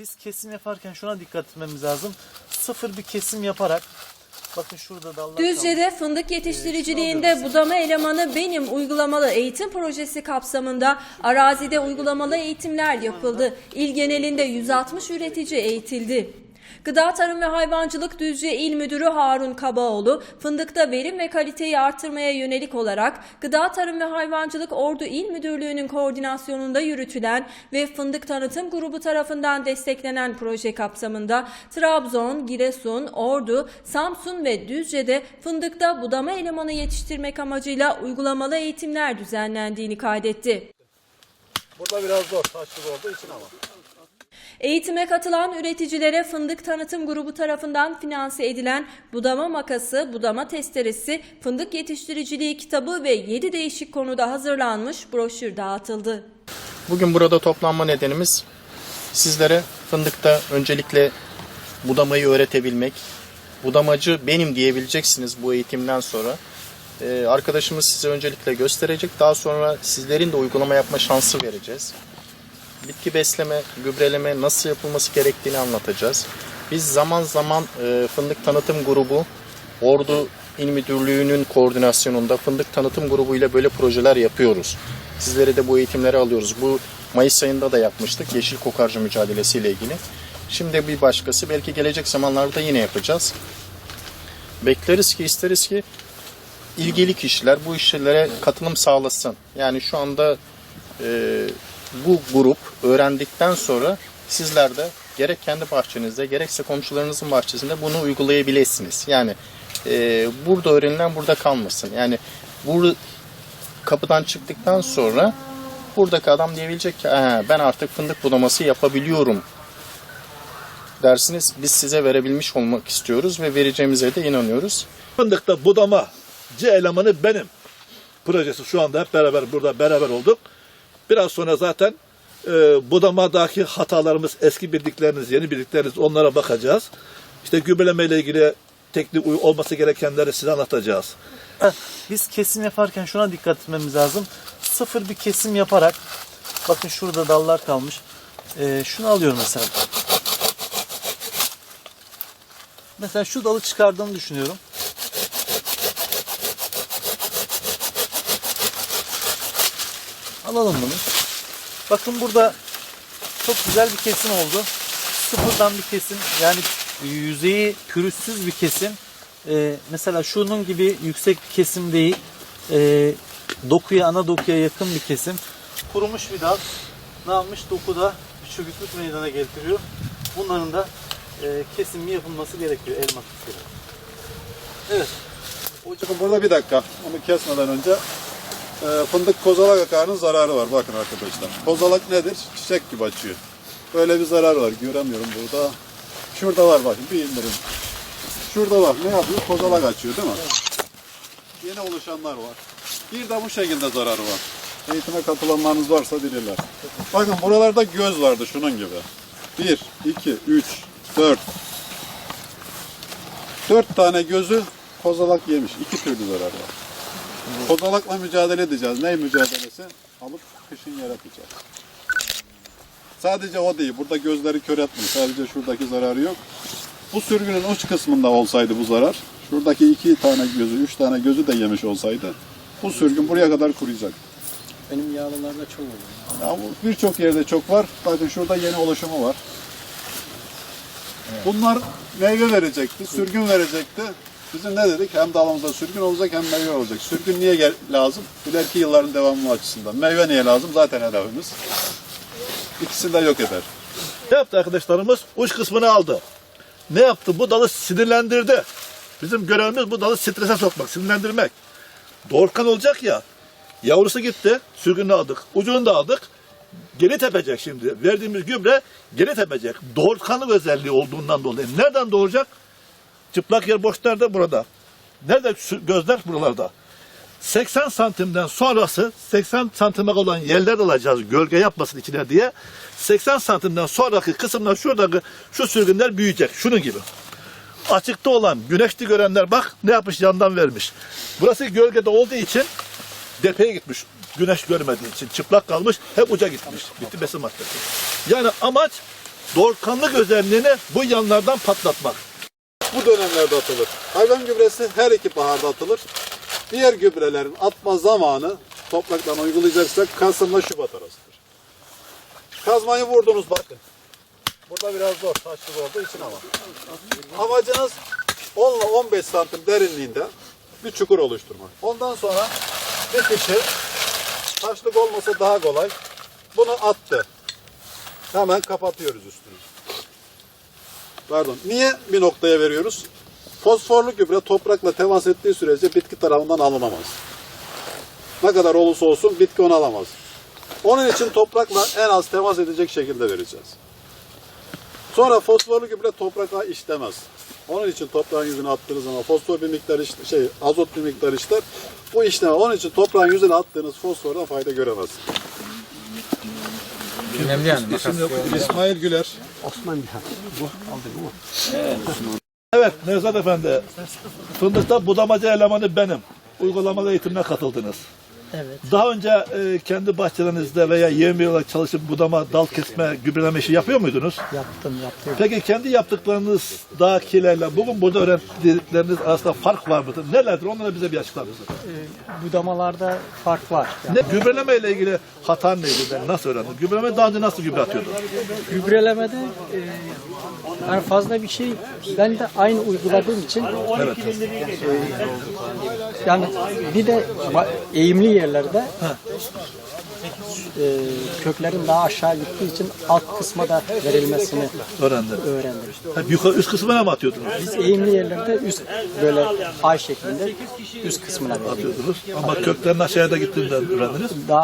biz kesim yaparken şuna dikkat etmemiz lazım. Sıfır bir kesim yaparak bakın şurada dallar. Düzce'de fındık yetiştiriciliğinde budama elemanı benim uygulamalı eğitim projesi kapsamında arazide uygulamalı eğitimler yapıldı. İl genelinde 160 üretici eğitildi. Gıda Tarım ve Hayvancılık Düzce İl Müdürü Harun Kabaoğlu, fındıkta verim ve kaliteyi artırmaya yönelik olarak Gıda Tarım ve Hayvancılık Ordu İl Müdürlüğü'nün koordinasyonunda yürütülen ve Fındık Tanıtım Grubu tarafından desteklenen proje kapsamında Trabzon, Giresun, Ordu, Samsun ve Düzce'de fındıkta budama elemanı yetiştirmek amacıyla uygulamalı eğitimler düzenlendiğini kaydetti. Burada biraz zor taşlık olduğu için ama. Eğitime katılan üreticilere Fındık Tanıtım Grubu tarafından finanse edilen budama makası, budama testeresi, fındık yetiştiriciliği kitabı ve 7 değişik konuda hazırlanmış broşür dağıtıldı. Bugün burada toplanma nedenimiz sizlere fındıkta öncelikle budamayı öğretebilmek. Budamacı benim diyebileceksiniz bu eğitimden sonra. Ee, arkadaşımız size öncelikle gösterecek. Daha sonra sizlerin de uygulama yapma şansı vereceğiz. Bitki besleme, gübreleme nasıl yapılması gerektiğini anlatacağız. Biz zaman zaman e, fındık tanıtım grubu Ordu İl Müdürlüğü'nün koordinasyonunda fındık tanıtım grubu ile böyle projeler yapıyoruz. Sizlere de bu eğitimleri alıyoruz. Bu Mayıs ayında da yapmıştık yeşil kokarcı mücadelesi ile ilgili. Şimdi bir başkası belki gelecek zamanlarda yine yapacağız. Bekleriz ki isteriz ki ilgili kişiler bu işlere katılım sağlasın. Yani şu anda e, bu grup öğrendikten sonra sizler de gerek kendi bahçenizde gerekse komşularınızın bahçesinde bunu uygulayabilirsiniz. Yani e, burada öğrenilen burada kalmasın. Yani bu kapıdan çıktıktan sonra buradaki adam diyebilecek ki "Aha, ben artık fındık budaması yapabiliyorum dersiniz. Biz size verebilmiş olmak istiyoruz ve vereceğimize de inanıyoruz. Fındıkta budama C elemanı benim projesi şu anda hep beraber burada beraber olduk. Biraz sonra zaten e, budamadaki hatalarımız, eski bildikleriniz, yeni bildikleriniz onlara bakacağız. İşte gübreleme ile ilgili teknik olması gerekenleri size anlatacağız. Biz kesim yaparken şuna dikkat etmemiz lazım. Sıfır bir kesim yaparak bakın şurada dallar kalmış. Ee, şunu alıyorum mesela. Mesela şu dalı çıkardığımı düşünüyorum. Alalım bunu. Bakın burada çok güzel bir kesim oldu. Sıfırdan bir kesim. Yani yüzeyi pürüzsüz bir kesim. Ee, mesela şunun gibi yüksek bir kesim değil. Ee, dokuya, ana dokuya yakın bir kesim. Kurumuş bir dal. Ne yapmış? Dokuda bir çöküklük meydana getiriyor. Bunların da e, kesimi yapılması gerekiyor elma kısmıyla. Evet. Bakın burada bir dakika. Onu kesmeden önce e, fındık kozalak akarının zararı var. Bakın arkadaşlar. Kozalak nedir? Çiçek gibi açıyor. Böyle bir zarar var. Göremiyorum burada. Şurada var bakın. Bir indirin. Şurada var. Ne yapıyor? Kozalak açıyor değil mi? Yeni oluşanlar var. Bir de bu şekilde zararı var. Eğitime katılanlarınız varsa bilirler. Bakın buralarda göz vardı şunun gibi. 1, 2, 3, 4, Dört tane gözü kozalak yemiş. İki türlü zarar var. Kozalakla mücadele edeceğiz. Ne mücadelesi? Alıp kışın yaratacağız. Sadece o değil. Burada gözleri kör etmiyor. Sadece şuradaki zararı yok. Bu sürgünün uç kısmında olsaydı bu zarar, şuradaki iki tane gözü, üç tane gözü de yemiş olsaydı, bu sürgün buraya kadar kuruyacak. Benim yağlılarda çok oluyor. Ya bu birçok yerde çok var. Bakın şurada yeni oluşumu var. Bunlar meyve verecekti, sürgün verecekti. Bizim ne dedik? Hem dalımızda sürgün olacak hem meyve olacak. Sürgün niye lazım? İleriki yılların devamı açısından. Meyve niye lazım? Zaten hedefimiz. İkisini de yok eder. Ne yaptı arkadaşlarımız? Uç kısmını aldı. Ne yaptı? Bu dalı sinirlendirdi. Bizim görevimiz bu dalı strese sokmak, sinirlendirmek. Doğurkan olacak ya. Yavrusu gitti, sürgününü aldık. Ucunu da aldık. Geri tepecek şimdi. Verdiğimiz gübre geri tepecek. Doğurkanlık özelliği olduğundan dolayı. Nereden doğuracak? Çıplak yer boş nerede? Burada. Nerede gözler? Buralarda. 80 santimden sonrası 80 santime olan yerler alacağız gölge yapmasın içine diye. 80 santimden sonraki kısımlar şuradaki şu sürgünler büyüyecek. Şunun gibi. Açıkta olan güneşli görenler bak ne yapmış yandan vermiş. Burası gölgede olduğu için depeye gitmiş. Güneş görmediği için çıplak kalmış hep uca gitmiş. Bitti besin maddesi. Yani amaç Dorkanlık özelliğini bu yanlardan patlatmak. Bu dönemlerde atılır. Hayvan gübresi her iki baharda atılır. Diğer gübrelerin atma zamanı topraktan uygulayacaksak Kasım'la Şubat arasıdır. Kazmayı vurdunuz bakın. Burada biraz zor taşlık olduğu için ama. Amacınız 10 ile 15 santim derinliğinde bir çukur oluşturmak. Ondan sonra bir kişi taşlık olmasa daha kolay. Bunu attı. Hemen kapatıyoruz üstünü. Pardon. Niye bir noktaya veriyoruz? Fosforlu gübre toprakla temas ettiği sürece bitki tarafından alınamaz. Ne kadar olursa olsun bitki onu alamaz. Onun için toprakla en az temas edecek şekilde vereceğiz. Sonra fosforlu gübre toprağa işlemez. Onun için toprağın yüzüne attığınız zaman fosfor bir miktar işte, şey azot bir miktar işler. Bu işleme. Onun için toprağın yüzüne attığınız fosfordan fayda göremezsiniz. Önemli yani. İsmail Güler. Evet Nevzat Efendi. Fındıkta budamacı elemanı benim. Uygulamalı eğitimine katıldınız. Evet. Daha önce e, kendi bahçelerinizde veya yevmi olarak çalışıp budama, dal kesme, gübreleme işi yapıyor muydunuz? Yaptım yaptım. Peki kendi yaptıklarınızdakilerle bugün burada öğrendikleriniz arasında fark var mıdır? Nelerdir? Onları bize bir açıklar mısınız? Budamalarda fark var. Yani Ne, gübreleme ile ilgili hatan neydi? Ben nasıl öğrendim? Gübreleme daha önce nasıl gübre atıyordun? gübrelemede e, yani fazla bir şey ben de aynı uyguladığım için Evet. Yani bir de eğimli yerlerde e, köklerin daha aşağı gittiği için alt kısma da verilmesini Öğrendim. öğrendim. Hep yukarı üst kısmına mı atıyordunuz? Biz eğimli yerlerde üst böyle ay şeklinde üst kısmına verdik. Atıyordunuz. Ama köklerin aşağıya da gittiğinden öğrendiniz. Daha